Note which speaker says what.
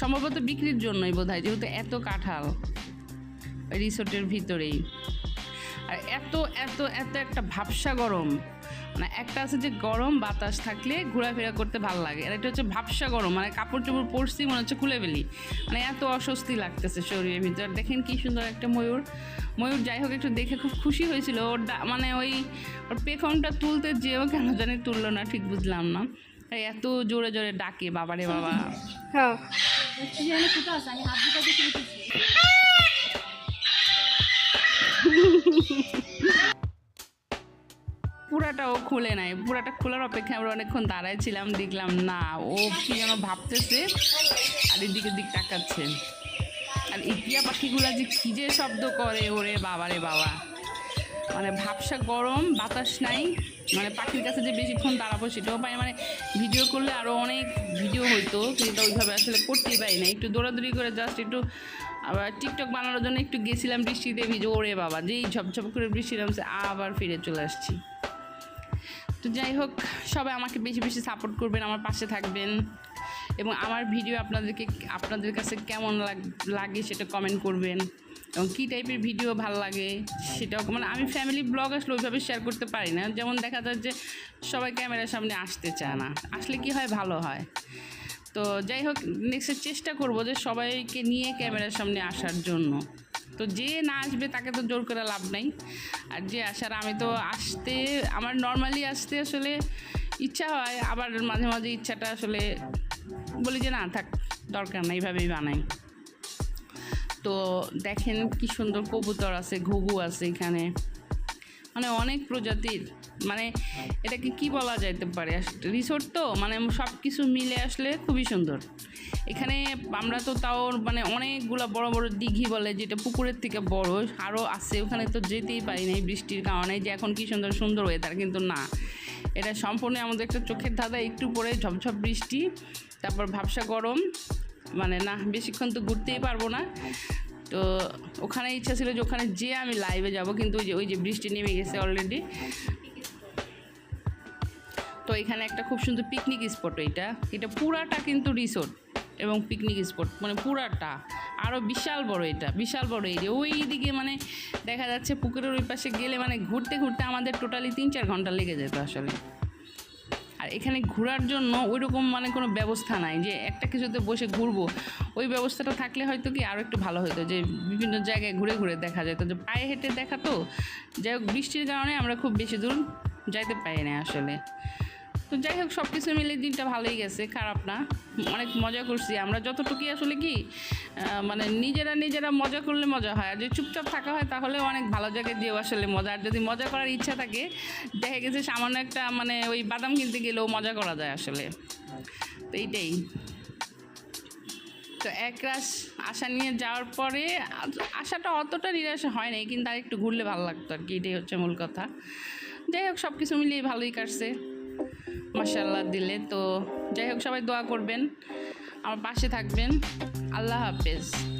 Speaker 1: সম্ভবত বিক্রির জন্যই বোধ হয় যেহেতু এত কাঁঠাল রিসোর্টের ভিতরেই। আর এত এত এত একটা ভাবসা গরম। মানে একটা আছে যে গরম, বাতাস থাকলে ঘোরাফেরা করতে ভালো লাগে। আর এটা হচ্ছে ভাবসা গরম মানে কাপড় চোপড় পরছি, মনে হচ্ছে খুলে ফেলি। মানে এত অস্বস্তি লাগতেছে শরীরের ভিতর। দেখেন কি সুন্দর একটা ময়ূর। ময়ূর যাই হোক, একটু দেখে খুব খুশি হয়েছিল। ওর মানে ওই, ওর পেখমটা তুলতে যেও কেন জানি তুললো না, ঠিক বুঝলাম না। আর এত জোরে জোরে ডাকে বাবারে বাবা।
Speaker 2: হ্যাঁ।
Speaker 1: পুরাটাও খুলে নাই পুরাটা খোলার অপেক্ষায় আমরা অনেকক্ষণ দাঁড়ায় ছিলাম দেখলাম না ও কি যেন ভাবতেছে আর এদিকে দিক তাকাচ্ছে। আর এই টিয়া পাখিগুলা যে কি যে শব্দ করে ওরে বাবারে বাবা। মানে ভাবসা গরম, বাতাস নাই। মানে পাখির কাছে যে বেশিক্ষণ দাঁড়াবো সেটাও পাই মানে ভিডিও করলে আরও অনেক ভিডিও হইতো, কিন্তু ওইভাবে আসলে করতেই পারি না। একটু দৌড়াদৌড়ি করে জাস্ট একটু আবার টিকটক বানানোর জন্য একটু গেছিলাম বৃষ্টিতে ভিজে ওরে বাবা, যেই ঝপঝপ করে বৃষ্টি নামছে, আবার ফিরে চলে আসছি। তো যাই হোক, সবাই আমাকে বেশি বেশি সাপোর্ট করবেন, আমার পাশে থাকবেন। এবং আমার ভিডিও আপনাদেরকে, আপনাদের কাছে কেমন লাগ- লাগে সেটা কমেন্ট করবেন। এবং কী টাইপের ভিডিও ভালো লাগে সেটাও মানে আমি ফ্যামিলি ব্লগ আসলে ওইভাবে শেয়ার করতে পারি না। যেমন দেখা যায় যে সবাই ক্যামেরার সামনে আসতে চায় না। আসলে কি হয়? ভালো হয়। তো যাই হোক নেক্সট চেষ্টা করব যে সবাইকে নিয়ে ক্যামেরার সামনে আসার জন্য। তো যে না আসবে তাকে তো জোর করে লাভ নাই। আর যে আসার, আমি তো আসতে, আমার নর্মালি আসতে আসলে ইচ্ছা হয়। আবার মাঝে মাঝে ইচ্ছাটা আসলে বলি যে, না, থাক, দরকার না এইভাবেই বানাই। তো দেখেন কি সুন্দর কবুতর আছে, ঘুঘু আছে এখানে। মানে অনেক প্রজাতির মানে এটাকে কি বলা যাইতে পারে? রিসোর্ট তো? মানে সব কিছু মিলে আসলে খুবই সুন্দর। এখানে আমরা তো তাও মানে অনেকগুলো বড় বড় দিঘি বলে, যেটা পুকুরের থেকে বড় আরও আছে, ওখানে তো যেতেই পারি না এই বৃষ্টির কারণে, যে এখন কি সুন্দর সুন্দর ওয়েদার কিন্তু না। এটা সম্পূর্ণ আমাদের একটা চোখের ধাঁধা একটু পরে ঝপঝপ বৃষ্টি, তারপর ভাবসা গরম। মানে না, বেশিক্ষণ তো ঘুরতেই পারব না। তো ওখানে ইচ্ছা ছিল যে ওখানে যেয়ে আমি লাইভে যাব, কিন্তু ওই যে ওই যে বৃষ্টি নেমে গেছে অলরেডি তো এখানে একটা খুব সুন্দর পিকনিক স্পট এটা। এটা পুরাটা কিন্তু রিসোর্ট এবং পিকনিক স্পট মানে পুরাটা। আরও বিশাল বড় এটা, বিশাল বড় এরিয়া ওই দিকে মানে দেখা যাচ্ছে পুকুরের ওই পাশে গেলে মানে ঘুরতে ঘুরতে আমাদের টোটালি তিন চার ঘণ্টা লেগে যেত আসলে। আর এখানে ঘোরার জন্য ওই রকম মানে কোনো ব্যবস্থা নাই যে একটা কিছুতে বসে ঘুরবো। ওই ব্যবস্থাটা থাকলে হয়তো কি আরও একটু ভালো হতো যে বিভিন্ন জায়গায় ঘুরে ঘুরে দেখা যেত। যে পায়ে হেঁটে দেখা তো, যাই হোক বৃষ্টির কারণে আমরা খুব বেশি দূর যাইতে পারি না আসলে। তো যাই হোক সব কিছু মিলে দিনটা ভালোই গেছে, খারাপ না। অনেক মজা করছি। আমরা যতটুকুই আসলে কি মানে নিজেরা নিজেরা মজা করলে মজা হয়। আর যদি চুপচাপ থাকা হয়, তাহলে অনেক ভালো জায়গায় দিয়েও আসলে মজা। আর যদি মজা করার ইচ্ছা থাকে, দেখা গেছে সামান্য একটা মানে ওই বাদাম কিনতে গেলেও মজা করা যায় আসলে। তো এইটাই। তো এক রাস আশা নিয়ে যাওয়ার পরে আশাটা অতটা নিরাশা হয় নাই, কিন্তু আর একটু ঘুরলে ভালো লাগতো আর কি। এটাই হচ্ছে মূল কথা। যাই হোক সব কিছু মিলিয়ে ভালোই কাটছে। মাসাল্লাহ দিলে। তো যাই হোক সবাই দোয়া করবেন। আমার পাশে থাকবেন। আল্লাহ হাফেজ।